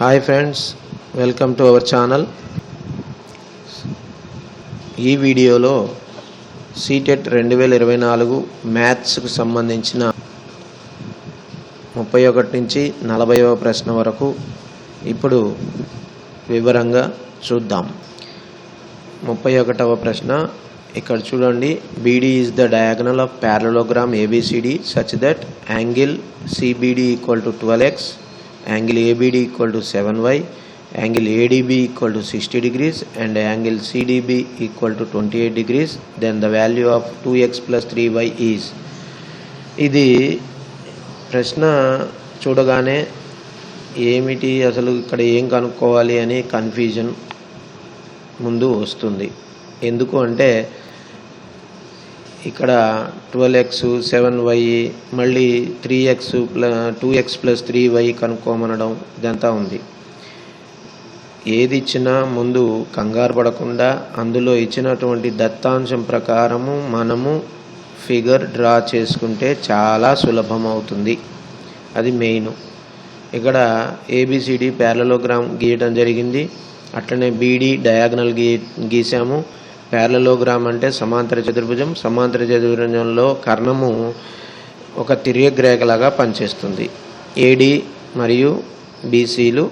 Hi friends welcome to our channel ఈ వీడియోలో CTET రెండు వేల ఇరవై నాలుగు మ్యాథ్స్కు సంబంధించిన ముప్పై ఒకటి నుంచి నలభైవ ప్రశ్న వరకు ఇప్పుడు వివరంగా చూద్దాం. ముప్పై ఒకటవ ప్రశ్న ఇక్కడ చూడండి BD is the diagonal of parallelogram ABCD such that angle CBD equal to twelve x angle ABD equal to seven y angle ADB equal to sixty degrees and angle CDB equal to twenty eight degrees then the value of two x plus three y is ఇది ప్రశ్న చూడగానే ఏమిటి అసలు ఇక్కడ ఏం కనుక్కోవాలి అని confusion ముందు వస్తుంది. ఎందుకు అంటే ఇక్కడ ట్వెల్వ్ ఎక్స్ సెవెన్ వై మళ్ళీ three x plus two x plus three y కనుక్కోమనడం ఇదంతా ఉంది. ఏది ఇచ్చినా ముందు కంగారు పడకుండా అందులో ఇచ్చినటువంటి దత్తాంశం ప్రకారము మనము ఫిగర్ డ్రా చేసుకుంటే చాలా సులభం అవుతుంది అది మెయిన్. ఇక్కడ ఏబిసిడి ప్యారలోగ్రామ్ గీయడం జరిగింది. అట్లనే బీడీ డయాగ్నల్ గీ గీసాము. ప్యారలోగ్రామ్ అంటే సమాంతర చతుర్భుజం. సమాంతర చతుర్భుజంలో కర్ణము ఒక తిరియగ్రేఖలాగా పనిచేస్తుంది. ఏడి మరియు బీసీలు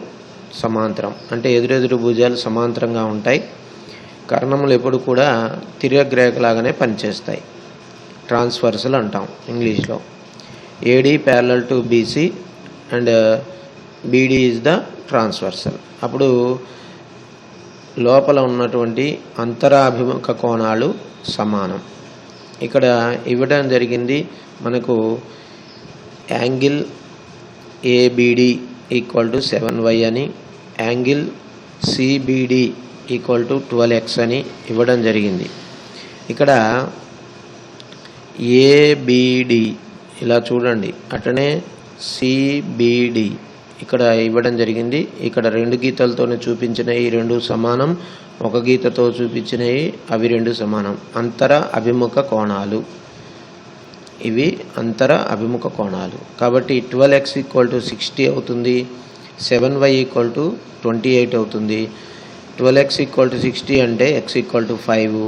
సమాంతరం. అంటే ఎదురెదురు భుజాలు సమాంతరంగా ఉంటాయి. కర్ణములు ఎప్పుడు కూడా తిరియగ్రేఖలాగానే పనిచేస్తాయి. ట్రాన్స్ఫర్సల్ అంటాం ఇంగ్లీష్లో. AD parallel to BC and BD is the transversal అప్పుడు లోపల ఉన్నటువంటి అంతరాభిముఖ కోణాలు సమానం. ఇక్కడ ఇవ్వడం జరిగింది మనకు angle ABD equal to seven y అని angle CBD equal to twelve x అని ఇవ్వడం జరిగింది. ఇక్కడ ఏబిడి ఇలా చూడండి. అటనే సిబిడి ఇక్కడ ఇవ్వడం జరిగింది. ఇక్కడ రెండు గీతలతోనే చూపించిన ఈ రెండు సమానం ఒక గీతతో చూపించినవి అవి రెండు సమానం. అంతర అభిముఖ కోణాలు. ఇవి అంతర అభిముఖ కోణాలు. కాబట్టి twelve x equal to sixty అవుతుంది seven y equal to twenty eight అవుతుంది. Twelve x equal to sixty అంటే x equal to five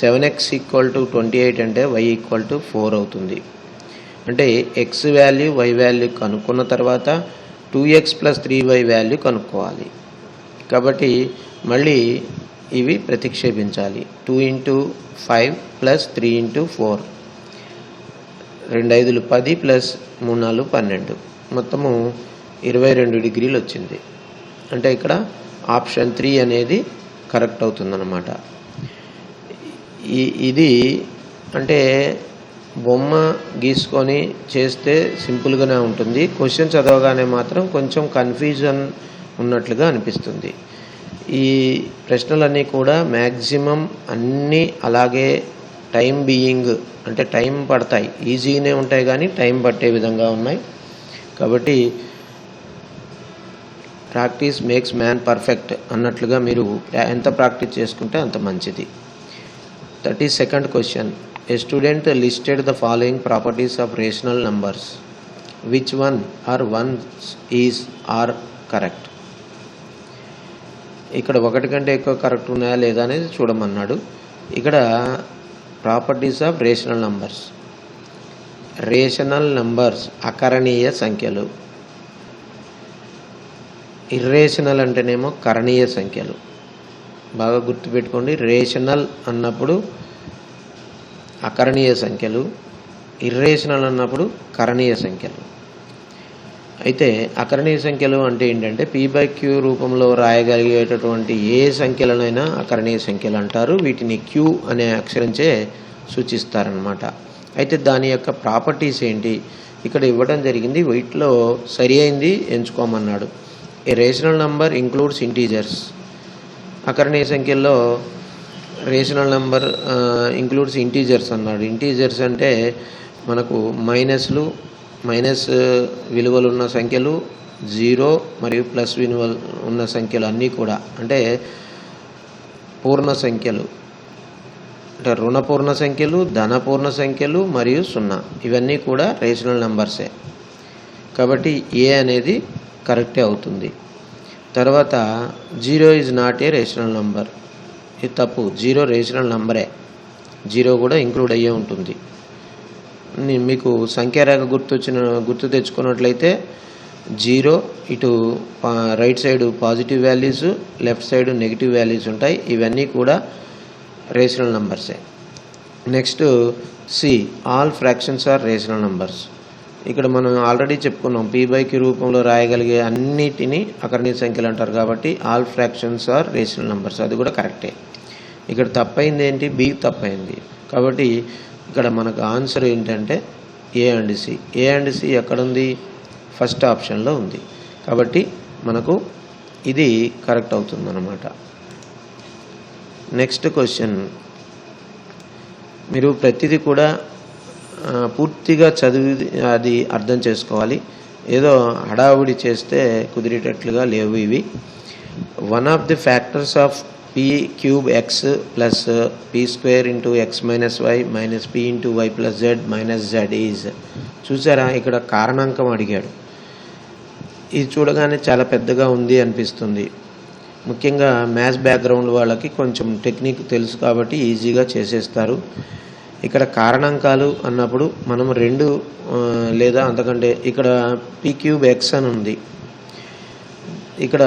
seven x equal to twenty eight అంటే వై ఈక్వల్ టు ఫోర్ అవుతుంది. అంటే ఎక్స్ వాల్యూ వై వాల్యూ కనుక్కున్న తర్వాత two x plus three y value కనుక్కోవాలి. కాబట్టి మళ్ళీ ఇవి ప్రతిక్షేపించాలి. Two into five plus three into four. రెండు ఐదులు పది ప్లస్ మూడు నాలుగు పన్నెండు. మొత్తము ఇరవై రెండు డిగ్రీలు వచ్చింది. అంటే ఇక్కడ ఆప్షన్ త్రీ అనేది కరెక్ట్ అవుతుందన్నమాట. ఈ ఇది అంటే బొమ్మ గీసుకొని చేస్తే సింపుల్గానే ఉంటుంది. క్వశ్చన్ చదవగానే మాత్రం కొంచెం కన్ఫ్యూజన్ ఉన్నట్లుగా అనిపిస్తుంది. ఈ ప్రశ్నలన్నీ కూడా మ్యాక్సిమం అన్నీ అలాగే టైం బీయింగ్ అంటే టైం పడతాయి. ఈజీగానే ఉంటాయి కానీ టైం పట్టే విధంగా ఉన్నాయి. కాబట్టి ప్రాక్టీస్ మేక్స్ మ్యాన్ పర్ఫెక్ట్ అన్నట్లుగా మీరు ఎంత ప్రాక్టీస్ చేసుకుంటే అంత మంచిది. Thirty second question. A student listed the following properties of rational numbers. Which one or ones is are correct? ఇక్కడ ఒకటి కంటే ఎక్కువ కరెక్ట్ ఉన్నాయా లేదా అనేది చూడమన్నాడు. ఇక్కడ properties of rational numbers rational numbers అకరణీయ సంఖ్యలు. ఇర్రేషనల్ అంటేనేమో కరణీయ సంఖ్యలు. బాగా గుర్తుపెట్టుకోండి. రేషనల్ అన్నప్పుడు అకరణీయ సంఖ్యలు ఇర్రేషనల్ అన్నప్పుడు కరణీయ సంఖ్యలు. అయితే అకరణీయ సంఖ్యలు అంటే ఏంటంటే పీ బై క్యూ రూపంలో రాయగలిగేటటువంటి ఏ సంఖ్యలనైనా అకరణీయ సంఖ్యలు అంటారు. వీటిని క్యూ అనే అక్షరంచే సూచిస్తారనమాట అయితే దాని యొక్క ప్రాపర్టీస్ ఏంటి? ఇక్కడ ఇవ్వడం జరిగింది వీటిలో సరి అయింది ఎంచుకోమన్నాడు. A rational number includes integers అకరణీయ సంఖ్యల్లో రేషనల్ నెంబర్ ఇంక్లూడ్స్ ఇంటీజర్స్ అన్నాడు. ఇంటీజర్స్ అంటే మనకు మైనస్లు మైనస్ విలువలు ఉన్న సంఖ్యలు జీరో మరియు ప్లస్ విలువలు ఉన్న సంఖ్యలు అన్నీ కూడా. అంటే పూర్ణ సంఖ్యలు. అంటే రుణపూర్ణ సంఖ్యలు ధనపూర్ణ సంఖ్యలు మరియు సున్నా. ఇవన్నీ కూడా రేషనల్ నెంబర్సే. కాబట్టి ఏ అనేది కరెక్టే అవుతుంది. తర్వాత zero is not a rational number. ఇది తప్పు. జీరో రేషనల్ నంబరే. జీరో కూడా ఇంక్లూడ్ అయ్యే ఉంటుంది. మీకు సంఖ్యారేఖ గుర్తు వచ్చిన గుర్తు తెచ్చుకున్నట్లయితే జీరో ఇటు right side positive values left side negative values ఉంటాయి. ఇవన్నీ కూడా rational నంబర్సే. Next C all fractions are rational numbers. ఇక్కడ మనం ఆల్రెడీ చెప్పుకున్నాం పీ బై క్యూ రూపంలో రాయగలిగే అన్నిటిని అకరణీయ సంఖ్యలు అంటారు కాబట్టి all fractions are rational numbers. అది కూడా కరెక్టే. ఇక్కడ తప్పైంది ఏంటి? బి తప్పైంది. కాబట్టి ఇక్కడ మనకు ఆన్సర్ ఏంటంటే A and C. A and C ఎక్కడుంది? ఫస్ట్ ఆప్షన్లో ఉంది. కాబట్టి మనకు ఇది కరెక్ట్ అవుతుందన్నమాట. Next question. మీరు ప్రతిదీ కూడా పూర్తిగా చదివి అది అర్థం చేసుకోవాలి. ఏదో హడావుడి చేస్తే కుదిరేటట్లుగా లేవు ఇవి. One of the factors of p cube x plus p square into x minus y minus p into y plus z minus z is చూసారా? ఇక్కడ కారణాంకం అడిగాడు. ఇది చూడగానే చాలా పెద్దగా ఉంది అనిపిస్తుంది. ముఖ్యంగా మ్యాథ్స్ బ్యాక్గ్రౌండ్ వాళ్ళకి కొంచెం టెక్నిక్ తెలుసు కాబట్టి ఈజీగా చేసేస్తారు. ఇక్కడ కారణాంకాలు అన్నప్పుడు మనం రెండు లేదా అంతకంటే ఇక్కడ పీ క్యూబ్ ఎక్స్ అని ఉంది. ఇక్కడ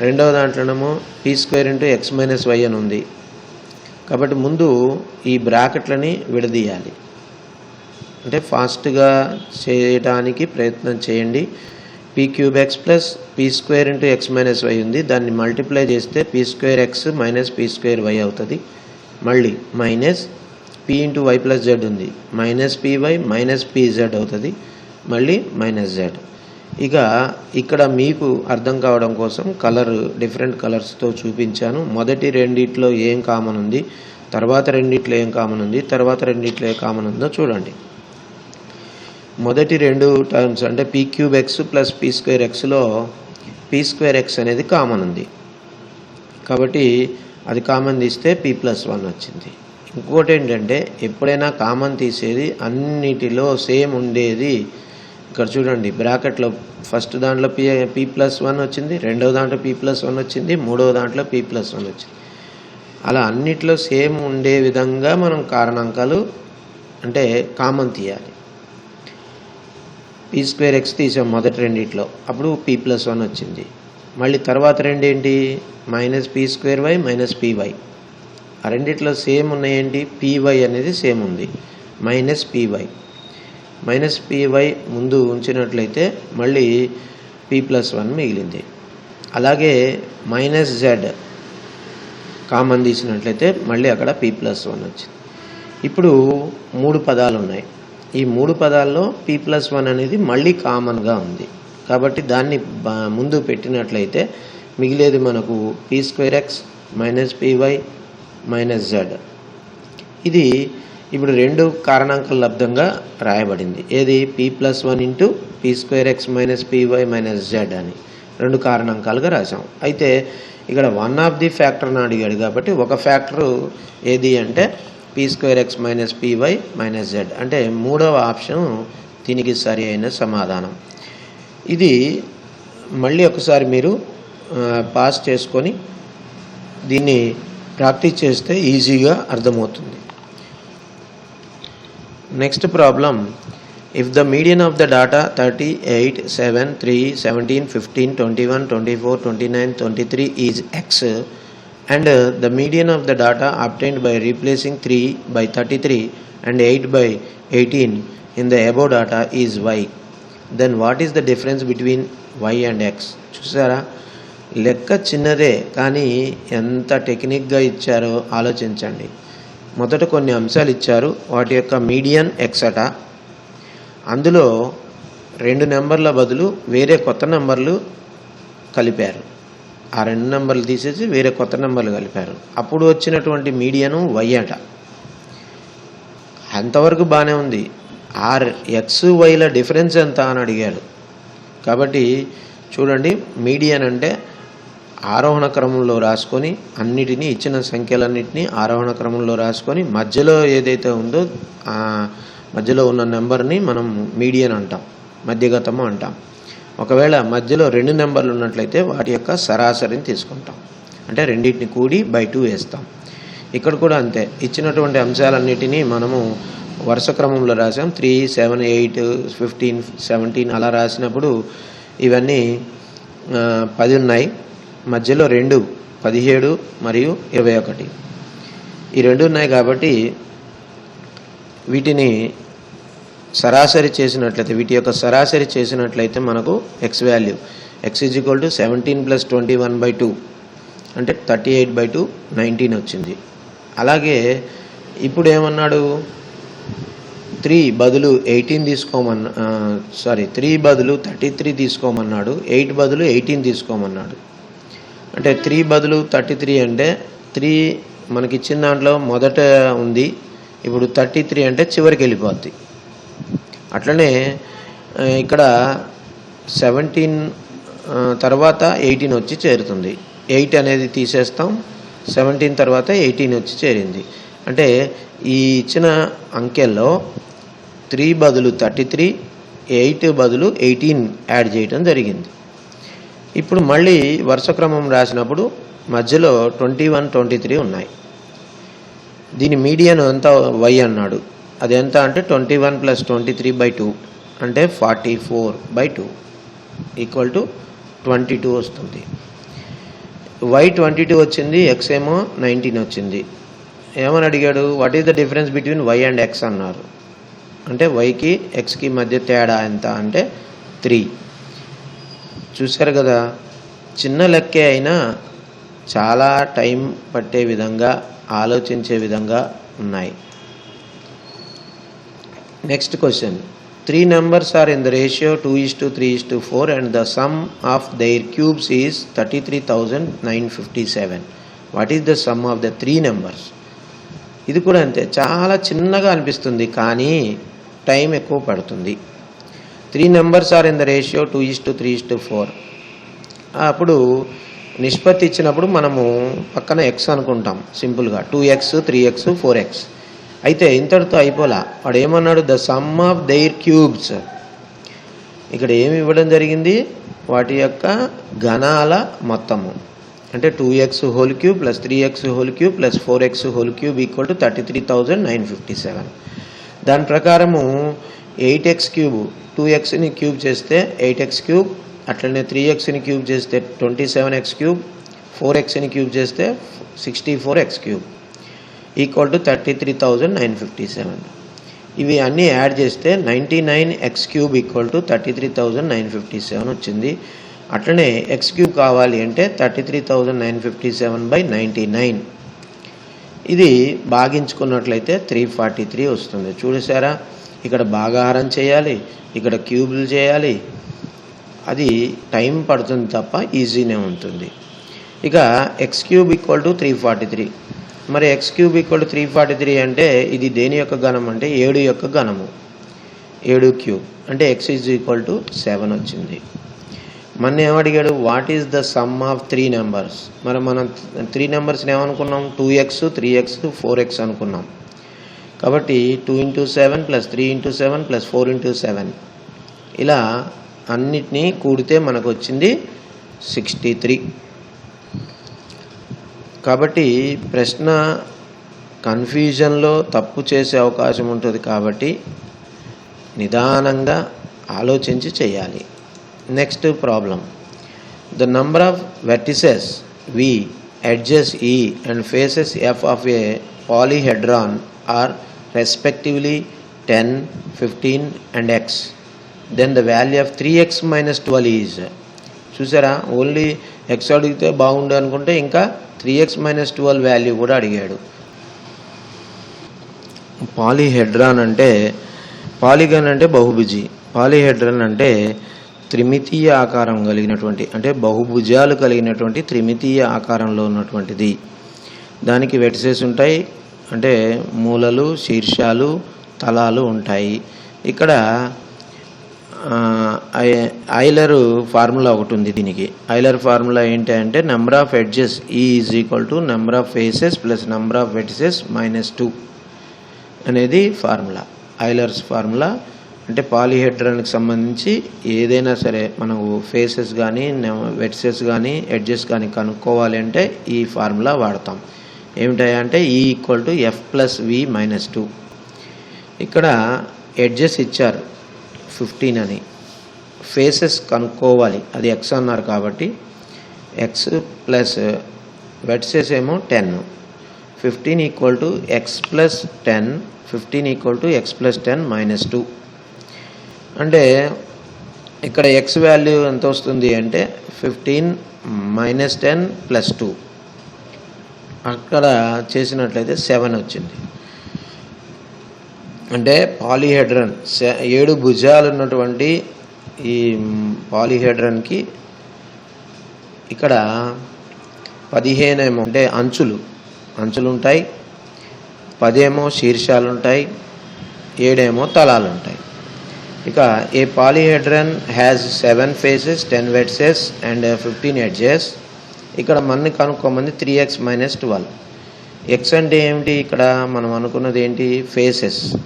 రెండవ దాంట్లోనేమో p square into x minus y అని ఉంది. కాబట్టి ముందు ఈ బ్రాకెట్లని విడదీయాలి. అంటే ఫాస్ట్గా చేయడానికి ప్రయత్నం చేయండి. P cube x plus p square into x minus y ఉంది. దాన్ని మల్టిప్లై చేస్తే p square x minus p square y అవుతుంది. మళ్ళీ minus p into y plus z ఉంది. Minus py minus p z అవుతుంది. మళ్ళీ మైనస్ జెడ్ ఇక ఇక్కడ మీకు అర్థం కావడం కోసం కలర్ డిఫరెంట్ కలర్స్తో చూపించాను. మొదటి రెండిట్లో ఏం కామన్ ఉంది? తర్వాత రెండిట్లో ఏం కామన్ ఉంది? తర్వాత రెండిట్లో ఏం కామన్ ఉందో చూడండి. మొదటి రెండు టర్మ్స్ అంటే p cube x plus p square ఎక్స్లో పీ స్క్వేర్ ఎక్స్ అనేది కామన్ ఉంది. కాబట్టి అది కామన్ తీస్తే పీ ప్లస్ వన్ వచ్చింది. ఇంకోటి ఏంటంటే ఎప్పుడైనా కామన్ తీసేది అన్నిటిలో సేమ్ ఉండేది ఇక్కడ చూడండి బ్రాకెట్లో ఫస్ట్ దాంట్లో పి పీ ప్లస్ వన్ వచ్చింది రెండవ దాంట్లో పీ ప్లస్ వన్ వచ్చింది మూడవ దాంట్లో పీ ప్లస్ వన్ వచ్చింది. అలా అన్నిట్లో సేమ్ ఉండే విధంగా మనం కారణాంకాలు అంటే కామన్ తీయాలి. పీ స్క్వేర్ ఎక్స్ తీసాం మొదటి రెండిట్లో అప్పుడు పీ ప్లస్ వన్ వచ్చింది. మళ్ళీ తర్వాత రెండేంటి minus P square Y minus P Y ఆ రెండిట్లో సేమ్ ఉన్నాయేంటి పీవై అనేది సేమ్ ఉంది minus P Y minus P Y ముందు ఉంచినట్లయితే మళ్ళీ పీ ప్లస్ వన్ మిగిలింది. అలాగే మైనస్ జెడ్ కామన్ తీసినట్లయితే మళ్ళీ అక్కడ పీ ప్లస్ వన్ వచ్చింది. ఇప్పుడు మూడు పదాలు ఉన్నాయి ఈ మూడు పదాల్లో పీ ప్లస్ వన్ అనేది మళ్ళీ కామన్గా ఉంది. కాబట్టి దాన్ని ముందు పెట్టినట్లయితే మిగిలేది మనకు p square x minus py minus z. ఇది ఇప్పుడు రెండు కారణాంకాల లబ్ధంగా రాయబడింది. ఏది? P plus one into p square x minus py minus z అని రెండు కారణాంకాలుగా రాసాం అయితే ఇక్కడ వన్ ఆఫ్ ది ఫ్యాక్టర్ని అడిగాడు కాబట్టి ఒక ఫ్యాక్టరు ఏది అంటే p square x minus py minus z అంటే మూడవ ఆప్షన్ దీనికి సరి అయిన సమాధానం. ఇది మళ్ళీ ఒకసారి మీరు పాస్ చేసుకొని దీన్ని ప్రాక్టీస్ చేస్తే ఈజీగా అర్థమవుతుంది. Next problem if the median of the data thirty eight seven three seventeen fifteen twenty one twenty four twenty nine twenty three is x and the median of the data obtained by replacing three by thirty three and eight by eighteen in the above data is y then what is the difference between y and x చూసారా లెక్క చిన్నదే కానీ ఎంత టెక్నిక్గా ఇచ్చారో ఆలోచించండి. మొదట కొన్ని అంశాలు ఇచ్చారు. వాటి యొక్క మీడియన్ ఎక్సటా. అందులో రెండు నెంబర్ల బదులు వేరే కొత్త నెంబర్లు కలిపారు. ఆ రెండు నెంబర్లు తీసేసి వేరే కొత్త నెంబర్లు కలిపారు. అప్పుడు వచ్చినటువంటి మీడియను వై అట. అంతవరకు బాగానే ఉంది. ఆర్ ఎక్స్ వైల డిఫరెన్స్ ఎంత అని అడిగాడు. కాబట్టి చూడండి మీడియన్ అంటే ఆరోహణ క్రమంలో రాసుకొని అన్నిటినీ ఇచ్చిన సంఖ్యలన్నింటినీ ఆరోహణ క్రమంలో రాసుకొని మధ్యలో ఏదైతే ఉందో ఆ మధ్యలో ఉన్న నెంబర్ని మనం మీడియన్ అంటాం మధ్యగతము అంటాం. ఒకవేళ మధ్యలో రెండు నెంబర్లు ఉన్నట్లయితే వాటి యొక్క సరాసరిని తీసుకుంటాం. అంటే రెండింటిని కూడి బై టూ వేస్తాం. ఇక్కడ కూడా అంతే. ఇచ్చినటువంటి అంశాలన్నిటినీ మనము వరుస క్రమంలో రాసాం. Three seven eight fifteen seventeen అలా రాసినప్పుడు ఇవన్నీ పది ఉన్నాయి. మధ్యలో రెండు పదిహేడు మరియు ఇరవై ఒకటి. ఈ రెండు ఉన్నాయి కాబట్టి వీటిని సరాసరి చేసినట్లయితే వీటి యొక్క సరాసరి చేసినట్లయితే మనకు x value x is equal to seventeen plus twenty one by two అంటే thirty eight by two nineteen వచ్చింది. అలాగే ఇప్పుడు ఏమన్నాడు? త్రీ బదులు ఎయిటీన్ తీసుకోమన్న సారీ త్రీ బదులు థర్టీ త్రీ తీసుకోమన్నాడు. ఎయిట్ బదులు ఎయిటీన్ తీసుకోమన్నాడు. అంటే త్రీ బదులు థర్టీ త్రీ అంటే త్రీ మనకి ఇచ్చిన దాంట్లో మొదట ఉంది. ఇప్పుడు థర్టీ త్రీ అంటే చివరికి వెళ్ళిపోద్ది. అట్లనే ఇక్కడ సెవెంటీన్ తర్వాత ఎయిటీన్ వచ్చి చేరుతుంది. ఎయిట్ అనేది తీసేస్తాం. సెవెంటీన్ తర్వాత ఎయిటీన్ వచ్చి చేరింది. అంటే ఈ ఇచ్చిన అంకెల్లో త్రీ బదులు థర్టీ త్రీ ఎయిట్ బదులు ఎయిటీన్ యాడ్ చేయడం జరిగింది. ఇప్పుడు మళ్ళీ వరుస క్రమం రాసినప్పుడు మధ్యలో ట్వంటీ వన్ ట్వంటీ త్రీ ఉన్నాయి. దీని మీడియన్ ఎంత? వై అన్నాడు. అది ఎంత అంటే twenty one plus twenty three by two అంటే forty four by two equal to twenty two వస్తుంది. వై ట్వంటీ టూ వచ్చింది ఎక్స్ ఏమో నైన్టీన్ వచ్చింది. ఏమని అడిగాడు? What is the difference between y and x అన్నారు. అంటే వైకి ఎక్స్కి మధ్య తేడా ఎంత అంటే త్రీ. చూశారు కదా చిన్న లెక్కే అయినా చాలా టైం పట్టే విధంగా ఆలోచించే విధంగా ఉన్నాయి. Next question. Three numbers are in the ratio two is to three is to four and the sum of their cubes is thirty three thousand nine fifty seven. What is the sum of the three numbers? ఇది కూడా అంతే. చాలా చిన్నగా అనిపిస్తుంది కానీ time ఎక్కువ పడుతుంది. Three numbers are in the ratio two is to three is to four అప్పుడు నిష్పత్తి ఇచ్చినప్పుడు మనము పక్కన ఎక్స్ అనుకుంటాం సింపుల్గా two x three x four x అయితే ఇంతటితో అయిపోలా. వాడు ఏమన్నాడు? The sum of their cubes ఇక్కడ ఏమి ఇవ్వడం జరిగింది? వాటి యొక్క ఘనాల మొత్తము. అంటే two x whole cube plus three x whole cube plus four x whole cube equal to thirty three thousand nine fifty seven దాని ప్రకారము ఎయిట్ ఎక్స్ క్యూబ్ టూ ఎక్స్ని క్యూబ్ చేస్తే ఎయిట్ ఎక్స్ క్యూబ్ అట్లనే త్రీ ఎక్స్ని cube చేస్తే twenty seven x cube four ఎక్స్ని cube చేస్తే sixty four x cube equal to thirty three thousand nine fifty seven. ఇవి అన్నీ యాడ్ చేస్తే ninety nine x cube equal to thirty three thousand nine fifty seven వచ్చింది. అట్లనే x cube కావాలి అంటే thirty three thousand nine fifty seven by ninety nine. ఇది భాగించుకున్నట్లయితే three forty three వస్తుంది. చూసారా? ఇక్కడ భాగాహారం చేయాలి ఇక్కడ క్యూబులు చేయాలి. అది టైం పడుతుంది తప్ప ఈజీనే ఉంటుంది. ఇక x cube equal to three forty three మరి x cube equal three forty three అంటే ఇది దేని యొక్క గణం అంటే ఏడు యొక్క గణము ఏడు క్యూబ్. అంటే x is equal to seven వచ్చింది. మన ఏమడిగాడు what is the sum of three numbers మరి మనం త్రీ నెంబర్స్ని ఏమనుకున్నాం? Two x three x four x అనుకున్నాం. కాబట్టి two into seven plus three into seven plus four into seven. ఇలా అన్నిటినీ కూడితే మనకు వచ్చింది సిక్స్టీ త్రీ. కాబట్టి ప్రశ్న కన్ఫ్యూజన్లో తప్పు చేసే అవకాశం ఉంటుంది కాబట్టి నిదానంగా ఆలోచించి చేయాలి. Next problem. The number of vertices V edges E and faces F of a polyhedron are respectively ten fifteen and x then the value of three x minus is. చూసారా? ఓన్లీ ఎక్స్ అడిగితే బాగుండు అనుకుంటే ఇంకా three x minus twelve value కూడా అడిగాడు. Polyhedron అంటే polygon అంటే బహుభుజి. Polyhedron అంటే త్రిమితీయ ఆకారం కలిగినటువంటి అంటే బహుభుజాలు కలిగినటువంటి త్రిమితీయ ఆకారంలో ఉన్నటువంటిది. దానికి వెటిసెస్ ఉంటాయి. అంటే మూలలు శీర్షాలు తలాలు ఉంటాయి. ఇక్కడ ఐలరు ఐ- ఐలర్ ఫార్ములా ఒకటి ఉంది దీనికి. ఐలర్ ఫార్ములా ఏంటి అంటే number of edges E is equal to number of faces plus number of edges minus two అనేది ఫార్ములా. ఐలర్స్ ఫార్ములా అంటే పాలిహెడ్రానికి సంబంధించి ఏదైనా సరే మనకు ఫేసెస్ కానీ వెట్సెస్ కానీ ఎడ్జెస్ కానీ కనుక్కోవాలి అంటే ఈ ఫార్ములా వాడతాం. ఏమిటంటే E equal to F plus V minus two ఇక్కడ ఎడ్జెస్ ఇచ్చారు. ఫిఫ్టీన్ అని. ఫేసెస్ కనుక్కోవాలి. అది ఎక్స్ అన్నారు కాబట్టి ఎక్స్ ప్లస్ వెట్సెస్ ఏమో ten fifteen equal to X plus ten fifteen equal to X plus ten minus two అంటే ఇక్కడ ఎక్స్ వాల్యూ ఎంత వస్తుంది అంటే fifteen minus ten plus two అక్కడ చేసినట్లయితే సెవెన్ వచ్చింది. అంటే పాలిహెడ్రన్ ఏడు భుజాలు ఉన్నటువంటి ఈ పాలిహెడ్రన్కి ఇక్కడ పదిహేను ఏమో అంటే అంచులు అంచులు ఉంటాయి పదేమో శీర్షాలు ఉంటాయి ఏడేమో తలాలు ఉంటాయి ఇక a polyhedron has seven faces ten vertices and fifteen edges. ఇక్కడ మనని కనుక్కోమంది three X minus twelve X అంటే ఏమిటి? ఇక్కడ మనం అనుకున్నది ఏంటి? ఫేసెస్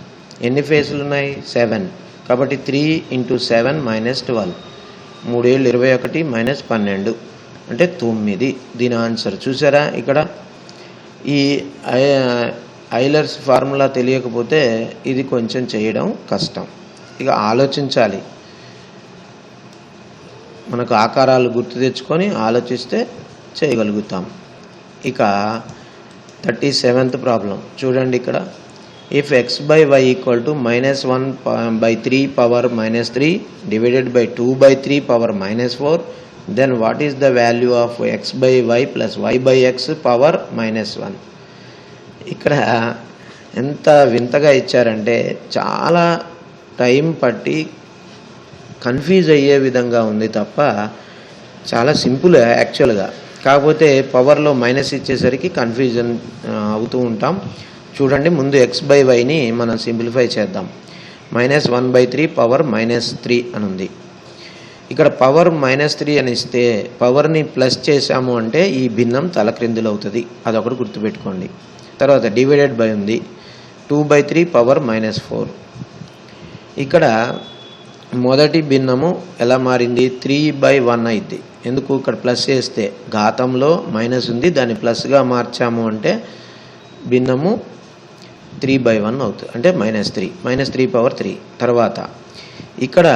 ఎన్ని ఫేసులు ఉన్నాయి? సెవెన్ కాబట్టి three into seven minus twelve మూడేళ్ళు ఇరవై ఒకటి మైనస్ పన్నెండు. అంటే తొమ్మిది. దీని ఆన్సర్ చూసారా ఇక్కడ? ఈ ఐ- ఐలర్స్ ఫార్ములా తెలియకపోతే ఇది కొంచెం చేయడం కష్టం. ఇక ఆలోచించాలి. మనకు ఆకారాలు గుర్తు తెచ్చుకొని ఆలోచిస్తే చేయగలుగుతాం. ఇక థర్టీ సెవెంత్ ప్రాబ్లం. చూడండి ఇక్కడ. If X by Y equal to minus one by three power minus three divided by two by three power minus four then what is the value of X by Y plus Y by X power minus one ఇక్కడ ఎంత వింతగా ఇచ్చారంటే చాలా time పట్టి confuse అయ్యే విధంగా ఉంది తప్ప చాలా సింపుల్ యాక్చువల్గా. కాకపోతే పవర్లో మైనస్ ఇచ్చేసరికి కన్ఫ్యూజన్ అవుతూ ఉంటాం. చూడండి ముందు ఎక్స్ బై వైని మనం సింప్లిఫై చేద్దాం. Minus one by three power minus three అని ఉంది. ఇక్కడ పవర్ మైనస్ త్రీ అని ఇస్తే పవర్ని ప్లస్ చేశాము అంటే ఈ భిన్నం తలక్రిందులు అవుతుంది. అదొకటి గుర్తుపెట్టుకోండి. తర్వాత డివైడెడ్ బై ఉంది. Two by three power minus four ఇక్కడ మొదటి భిన్నము ఎలా మారింది? త్రీ బై వన్ అయింది ఎందుకు ఇక్కడ ప్లస్ చేస్తే ఘాతంలో మైనస్ ఉంది దాన్ని ప్లస్గా మార్చాము అంటే భిన్నము త్రీ బై వన్ అవుతుంది. అంటే minus three minus three power three తర్వాత ఇక్కడ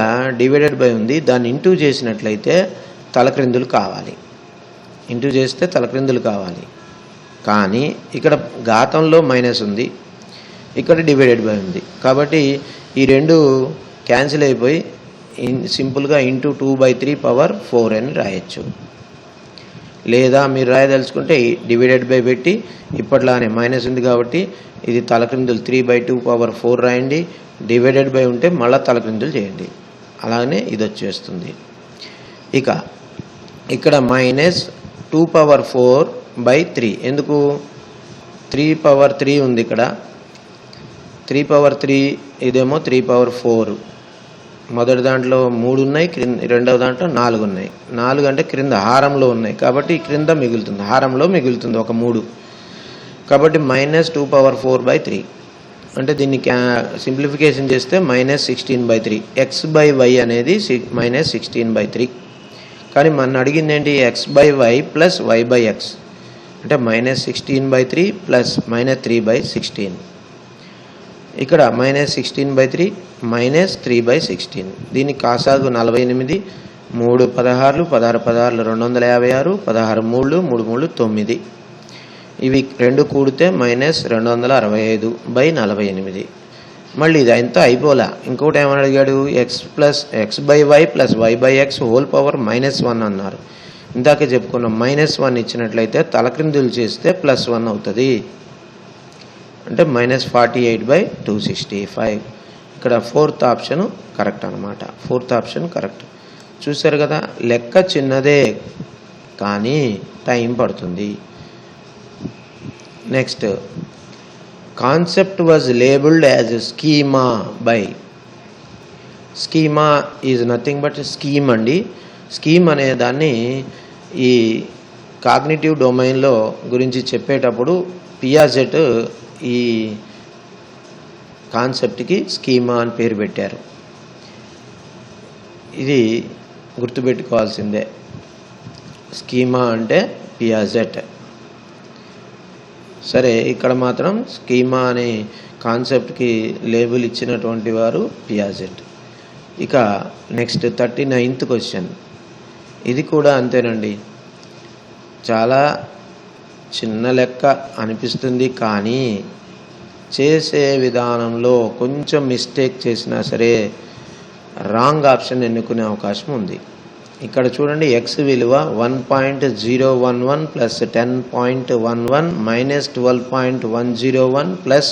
డివైడెడ్ బై ఉంది దాన్ని ఇంటూ చేసినట్లయితే తలక్రిందులు కావాలి. ఇంటూ చేస్తే తలక్రిందులు కావాలి. కానీ ఇక్కడ ఘాతంలో మైనస్ ఉంది ఇక్కడ డివైడెడ్ బై ఉంది. కాబట్టి ఈ రెండు క్యాన్సిల్ అయిపోయి ఇన్ సింపుల్గా into two by three power four అని రాయొచ్చు. లేదా మీరు రాయదలుచుకుంటే డివైడెడ్ బై పెట్టి ఇప్పట్లానే మైనస్ ఉంది కాబట్టి ఇది తలక్రిందులు three by two power four రాయండి. డివైడెడ్ బై ఉంటే మళ్ళీ తలక్రిందులు చేయండి. అలాగనే ఇది వచ్చేస్తుంది. ఇక ఇక్కడ minus two power four by three. ఎందుకు? త్రీ పవర్ త్రీ ఉంది ఇక్కడ. త్రీ పవర్ త్రీ ఇదేమో త్రీ పవర్ ఫోర్. మొదటి దాంట్లో మూడు ఉన్నాయి క్రింద రెండవ దాంట్లో నాలుగు ఉన్నాయి నాలుగు అంటే క్రింద హారంలో ఉన్నాయి. కాబట్టి క్రింద మిగులుతుంది. హారంలో మిగులుతుంది ఒక మూడు. కాబట్టి minus two power four by three. అంటే దీన్ని క్యా సింప్లిఫికేషన్ చేస్తే minus sixteen by three. X by Y అనేది మైనస్ సిక్స్టీన్ బై త్రీ. కానీ మన అడిగింది ఏంటి X by Y plus Y by X అంటే minus sixteen by three plus minus three by sixteen. ఇక్కడ minus sixteen by three minus three by sixteen దీని కాసాగు నలభై ఎనిమిది మూడు పదహారులు పదహారు పదహారులు రెండు వందల యాభై ఆరు పదహారు మూడు మూడు మూడు తొమ్మిది. ఇవి రెండు కూడితే మైనస్ రెండు వందల అరవై ఐదు బై నలభై ఎనిమిది. మళ్ళీ ఇది అంతా అయిపోలా? ఇంకోటి ఏమని అడిగాడు? X plus X by Y plus Y by X whole power minus one అన్నారు. ఇందాకే చెప్పుకున్నాం మైనస్ వన్ ఇచ్చినట్లయితే తలక్రిందులు చేస్తే ప్లస్ వన్ అవుతుంది. అంటే minus forty eight by two sixty five ఇక్కడ ఫోర్త్ ఆప్షన్ కరెక్ట్ అనమాట ఫోర్త్ ఆప్షన్ కరెక్ట్ చూశారు కదా లెక్క చిన్నదే కానీ టైం పడుతుంది. Next concept was labelled as schema by schema is nothing but scheme అండి. స్కీమ్ అనే దాన్ని ఈ కాగ్నిటివ్ డొమైన్లో గురించి చెప్పేటప్పుడు పియాజెట్ ఈ కాన్సెప్ట్కి స్కీమా అని పేరు పెట్టారు. ఇది గుర్తుపెట్టుకోవాల్సిందే. స్కీమా అంటే పియాజెట్ సరే ఇక్కడ మాత్రం స్కీమా అనే కాన్సెప్ట్కి లేబుల్ ఇచ్చినటువంటి వారు పియాజెట్ ఇక నెక్స్ట్ థర్టీ నైన్త్ క్వశ్చన్. ఇది కూడా అంతేనండి. చాలా చిన్న లెక్క అనిపిస్తుంది కానీ చేసే విధానంలో కొంచెం మిస్టేక్ చేసినా సరే రాంగ్ ఆప్షన్ ఎన్నుకునే అవకాశం ఉంది. ఇక్కడ చూడండి ఎక్స్ విలువ one point zero one one plus ten point one one minus twelve point one zero one plus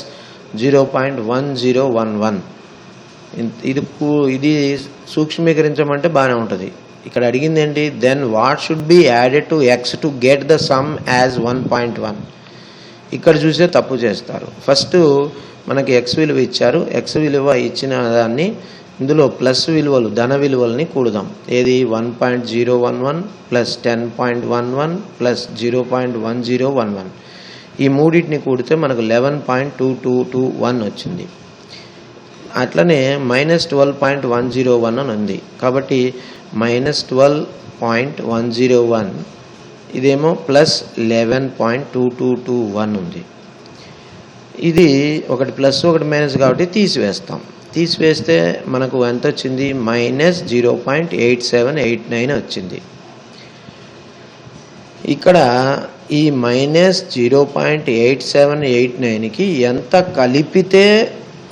zero point one zero one one ఇది ఇది సూక్ష్మీకరించమంటే బాగానే ఉంటుంది. ఇక్కడ అడిగింది ఏంటి then what should be added to X to get the sum as one point one ఇక్కడ చూసే తప్పు చేస్తారు. ఫస్ట్ మనకి ఎక్స్ విలువ ఇచ్చారు. ఎక్స్ విలువ ఇచ్చిన దాన్ని ఇందులో ప్లస్ విలువలు ధన విలువల్ని కూడదాం. ఏది? One point zero one one plus ten point one one plus zero point one zero one one ఈ మూడింటిని కూడితే మనకు eleven point two two two one వచ్చింది. అట్లనే minus twelve point one zero one అని ఉంది. కాబట్టి minus twelve point one zero one ఇదేమో plus eleven point two two two one ఉంది. ఇది ఒకటి ప్లస్ ఒకటి మైనస్ కాబట్టి తీసివేస్తాం. తీసివేస్తే మనకు ఎంత వచ్చింది minus zero point eight seven eight nine వచ్చింది. ఇక్కడ ఈ minus zero point eight seven eight నైన్కి ఎంత కలిపితే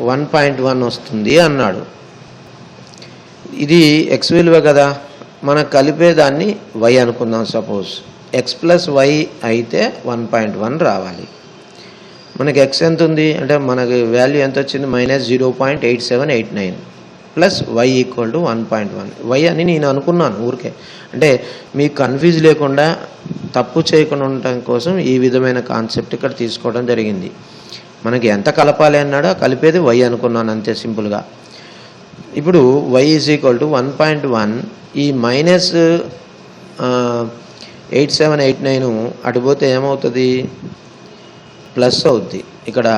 వన్ పాయింట్ వన్ వస్తుంది అన్నాడు. ఇది ఎక్స్ విలువ కదా? మనం కలిపేదాన్ని వై అనుకుందాం సపోజ్. ఎక్స్ ప్లస్ వై అయితే వన్ పాయింట్ వన్ రావాలి. మనకి ఎక్స్ ఎంత ఉంది అంటే మనకి వాల్యూ ఎంత వచ్చింది minus zero point eight seven eight nine plus Y equal to one point one. Y అని నేను అనుకున్నాను ఊరికే. అంటే మీకు కన్ఫ్యూజ్ లేకుండా తప్పు చేయకుండా ఉండటం కోసం ఈ విధమైన కాన్సెప్ట్ ఇక్కడ తీసుకోవడం జరిగింది. మనకి ఎంత కలపాలి అన్నాడో కలిపేది వై అనుకున్నాను అంతే సింపుల్గా. ఇప్పుడు Y is equal to one point one ఈ minus eight seven eight nine అటుపోతే ఏమవుతుంది? ప్లస్ అవుద్ది. ఇక్కడ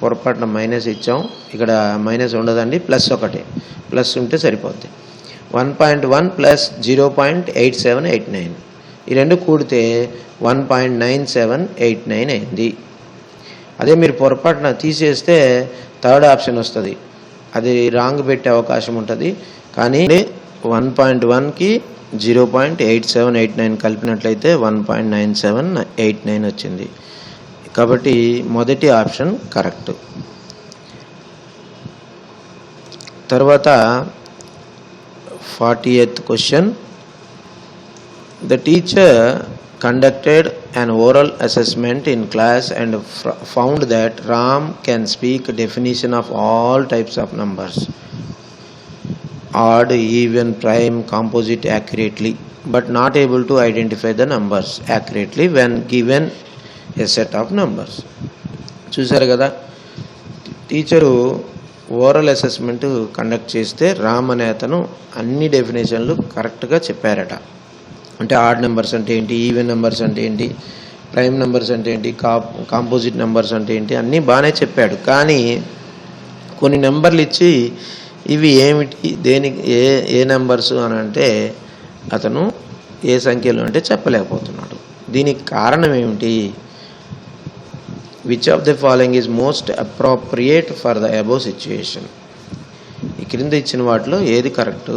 పొరపాటున మైనస్ ఇచ్చాం. ఇక్కడ మైనస్ ఉండదండి ప్లస్ ఒకటి. ప్లస్ ఉంటే సరిపోద్ది. One point one plus zero point eight seven eight nine ఈ రెండు కూడితే one point nine seven eight nine అయింది. అదే మీరు పొరపాటున తీసేస్తే థర్డ్ ఆప్షన్ వస్తుంది. అది రాంగ్ పెట్టే అవకాశం ఉంటుంది. కానీ వన్ పాయింట్ వన్కి zero point eight seven eight nine కలిపినట్లయితే one point nine seven eight nine వచ్చింది. కాబట్టి మొదటి ఆప్షన్ కరెక్ట్. తర్వాత forty eighth question. The teacher conducted an oral assessment in class and fr- found that Ram can speak definition of all types of numbers odd, even, prime, composite accurately, but not able to identify the numbers accurately when given a set of numbers. చూశారు కదా teacher oral assessment conduct చేస్తే రామ్ అనే అతను అన్ని డెఫినేషన్లు కరెక్ట్గా చెప్పారట అంటే odd numbers అంటే ఏంటి ఈవెన్ నెంబర్స్ అంటే ఏంటి ప్రైమ్ నెంబర్స్ అంటే ఏంటి కా కాంపోజిట్ నెంబర్స్ అంటే ఏంటి అన్నీ బాగానే చెప్పాడు. కానీ కొన్ని నెంబర్లు ఇచ్చి ఇవి ఏమిటి దేనికి ఏ ఏ నెంబర్స్ అని అంటే అతను ఏ సంఖ్యలో అంటే చెప్పలేకపోతున్నాడు. దీనికి కారణం ఏమిటి? Which of the following is most appropriate for the above situation ఈ క్రింద ఇచ్చిన వాటిలో ఏది కరెక్ట్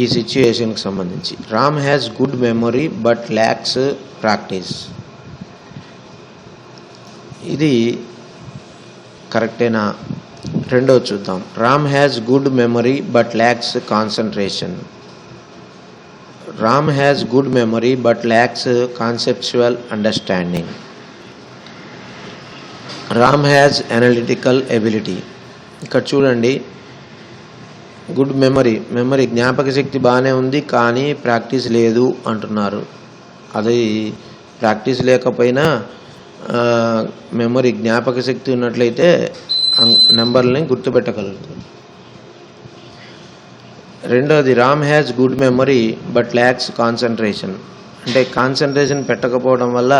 ఈ సిచ్యుయేషన్కి సంబంధించి. Ram has good memory but lacks practice ఇది కరెక్టేనా? రెండో చూద్దాం. Ram has good memory but lacks concentration Ram has good memory but lacks conceptual understanding Ram has analytical ability ఇక్కడ చూడండి. Good memory. మెమరీ జ్ఞాపక శక్తి బాగానే ఉంది కానీ ప్రాక్టీస్ లేదు అంటున్నారు. అది ప్రాక్టీస్ లేకపోయినా మెమరీ జ్ఞాపక శక్తి ఉన్నట్లయితే నెంబర్ని గుర్తుపెట్టగలుగుతుంది రెండోది Ram has good memory but lacks concentration. అంటే కాన్సన్ట్రేషన్ పెట్టకపోవడం వల్ల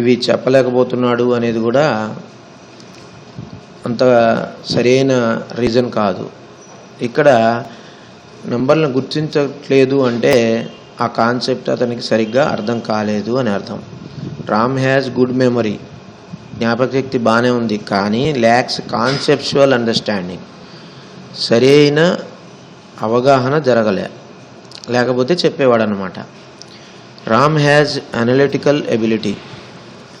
ఇవి చెప్పలేకపోతున్నాడు అనేది కూడా అంత సరైన రీజన్ కాదు. ఇక్కడ నెంబర్లను గుర్తించట్లేదు అంటే ఆ కాన్సెప్ట్ అతనికి సరిగ్గా అర్థం కాలేదు అని అర్థం. Ram has good memory. జ్ఞాపకశక్తి బాగానే ఉంది కానీ ల్యాక్స్ కాన్సెప్చువల్ అండర్స్టాండింగ్. సరైన అవగాహన జరగలే. లేకపోతే చెప్పేవాడు అనమాట రామ్ హ్యాజ్ అనలిటికల్ ఎబిలిటీ.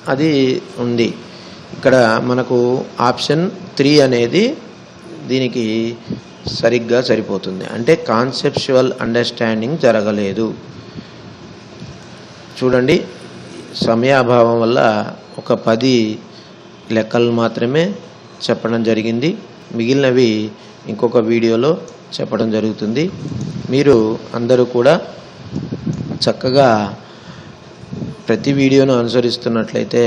అది ఉంది. ఇక్కడ మనకు ఆప్షన్ త్రీ అనేది దీనికి సరిగ్గా సరిపోతుంది. అంటే కాన్సెప్చువల్ అండర్స్టాండింగ్ జరగలేదు. చూడండి సమయాభావం వల్ల ఒక పది లెక్కలు మాత్రమే చెప్పడం జరిగింది. మిగిలినవి ఇంకొక వీడియోలో చెప్పడం జరుగుతుంది. మీరు అందరూ కూడా చక్కగా ప్రతి వీడియోను అనుసరిస్తున్నట్లయితే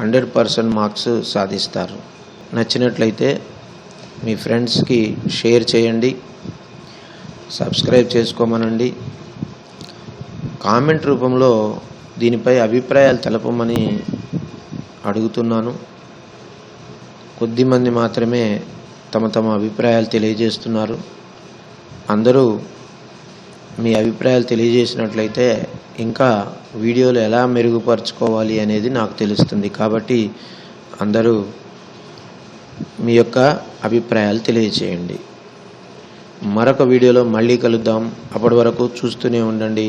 హండ్రెడ్ పర్సెంట్ మార్క్స్ సాధిస్తారు. నచ్చినట్లయితే మీ ఫ్రెండ్స్కి షేర్ చేయండి సబ్స్క్రైబ్ చేసుకోమనండి. కామెంట్ రూపంలో దీనిపై అభిప్రాయాలు తెలపమని అడుగుతున్నాను. కొద్దిమంది మాత్రమే తమ తమ అభిప్రాయాలు తెలియజేస్తున్నారు. అందరూ మీ అభిప్రాయాలు తెలియజేసినట్లయితే ఇంకా వీడియోలు ఎలా మెరుగుపరుచుకోవాలి అనేది నాకు తెలుస్తుంది. కాబట్టి అందరూ మీ యొక్క అభిప్రాయాలు తెలియజేయండి మరొక వీడియోలో మళ్ళీ కలుద్దాం. అప్పటి వరకు చూస్తూనే ఉండండి.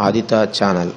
ఆదిత ఛానల్.